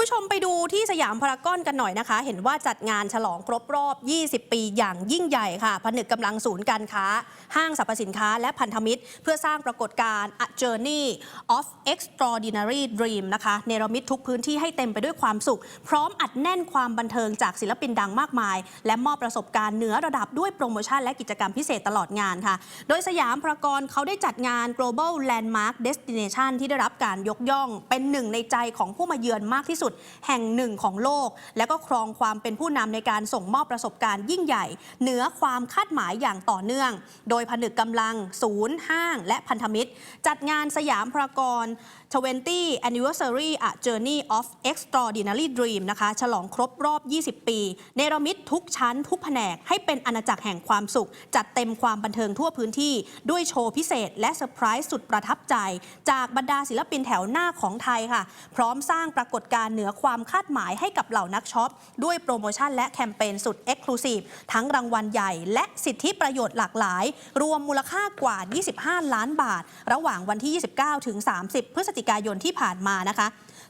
ผู้ชมไปดูที่สยามพารากอนกันหน่อยนะคะ เห็นว่าจัดงานฉลองครบรอบ 20 ปีอย่างยิ่งใหญ่ค่ะ ผนึกกำลังศูนย์การค้า ห้างสรรพสินค้า และพันธมิตร เพื่อสร้างปรากฏการณ์ A Journey of Extraordinary Dream นะคะเนรมิตทุกพื้นที่ให้เต็มไปด้วยความสุข พร้อมอัดแน่นความบันเทิงจากศิลปินดังมากมาย และมอบประสบการณ์เหนือระดับด้วยโปรโมชั่นและกิจกรรมพิเศษตลอดงานค่ะ โดยสยามพารากอนเขาได้จัดงาน Global Landmark Destination ที่ได้รับการยกย่อง เป็นหนึ่งในใจของผู้มาเยือนมากที่สุดแห่งหนึ่งของโลก และก็ครองความเป็นผู้นำในการส่งมอบประสบการณ์ยิ่งใหญ่ เหนือความคาดหมายอย่างต่อเนื่อง โดยผนึกกำลังศูนย์ห้าง และพันธมิตร จัดงานสยามพรากอน20 Anniversary A Journey of Extraordinary Dream นะคะ ฉลองครบรอบ 20 ปี เนรมิตทุกชั้นทุกแผนกให้เป็นอาณาจักรแห่งความสุข จัดเต็มความบันเทิงทั่วพื้นที่ ด้วยโชว์พิเศษ และเซอร์ไพรส์สุดประทับใจ จากบรรดาศิลปินแถวหน้าของไทยค่ะ พร้อมสร้างปรากฏการณ์เหนือความคาดหมายให้กับเหล่านักช็อป ด้วยโปรโมชั่นและแคมเปญสุด Exclusive ทั้งรางวัลใหญ่และสิทธิประโยชน์หลากหลาย รวมมูลค่ากว่า 25 ล้านบาท ระหว่างวันที่ 29 ถึง 30 พฤศจิกายนที่ผ่านมานะคะ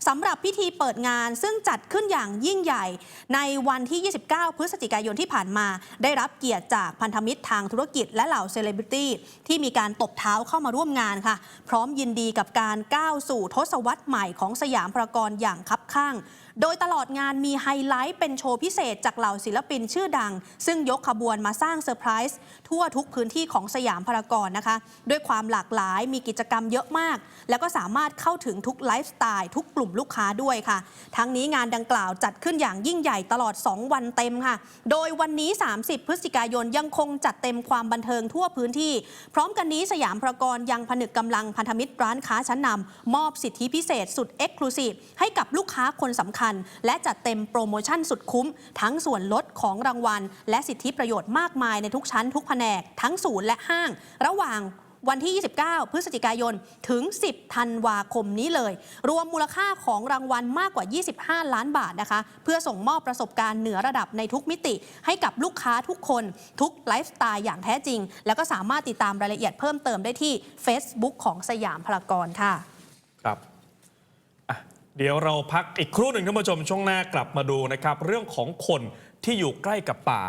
สำหรับพิธีเปิดงานซึ่งจัดขึ้นอย่างยิ่งใหญ่ ในวันที่ 29 พฤศจิกายนที่ผ่านมา ได้รับเกียรติจากพันธมิตรทางธุรกิจและเหล่าเซเลบริตี้ที่มีการตบเท้าเข้ามาร่วมงานค่ะ พร้อมยินดีกับการก้าวสู่ทศวรรษใหม่ของสยามพารากอนอย่างคับข้างโดยตลอดงานมีไฮไลท์เป็นโชว์พิเศษจากเหล่าศิลปินชื่อดัง ซึ่งยกขบวนมาสร้างเซอร์ไพรส์ทั่วทุกพื้นที่ของสยามพารากอนนะคะ ด้วยความหลากหลายมีกิจกรรมเยอะมาก แล้วก็สามารถเข้าถึงทุกไลฟ์สไตล์ทุกกลุ่มลูกค้าด้วยค่ะ ทั้งนี้งานดังกล่าวจัดขึ้นอย่างยิ่งใหญ่ตลอด 2 วันเต็มค่ะ โดยวันนี้ 30 พฤศจิกายนยังคงจัดเต็มความบันเทิงทั่วพื้นที่ พร้อมกันนี้สยามพารากอนยังผนึกกำลังพันธมิตรร้านค้าชั้นนำมอบสิทธิพิเศษสุดเอ็กซ์คลูซีฟให้กับลูกค้าคนสำคัญและจัดเต็มโปรโมชั่นสุดคุ้ม ทั้งส่วนลดของรางวัล และสิทธิประโยชน์มากมายในทุกชั้นทุกแผนก ทั้งศูนย์และห้าง ระหว่างวันที่ 29 พฤศจิกายน ถึง 10 ธันวาคมนี้เลย รวมมูลค่าของรางวัลมากกว่า 25 ล้านบาทนะคะ เพื่อส่งมอบประสบการณ์เหนือระดับในทุกมิติ ให้กับลูกค้าทุกคน ทุกไลฟ์สไตล์อย่างแท้จริง แล้วก็สามารถติดตามรายละเอียดเพิ่มเติมได้ที่ Facebook ของสยามพารากอนค่ะ ครับ เดี๋ยวเราพักอีกครู่หนึ่งท่านผู้ชมช่วงหน้ากลับมาดูนะครับ เรื่องของคนที่อยู่ใกล้กับป่า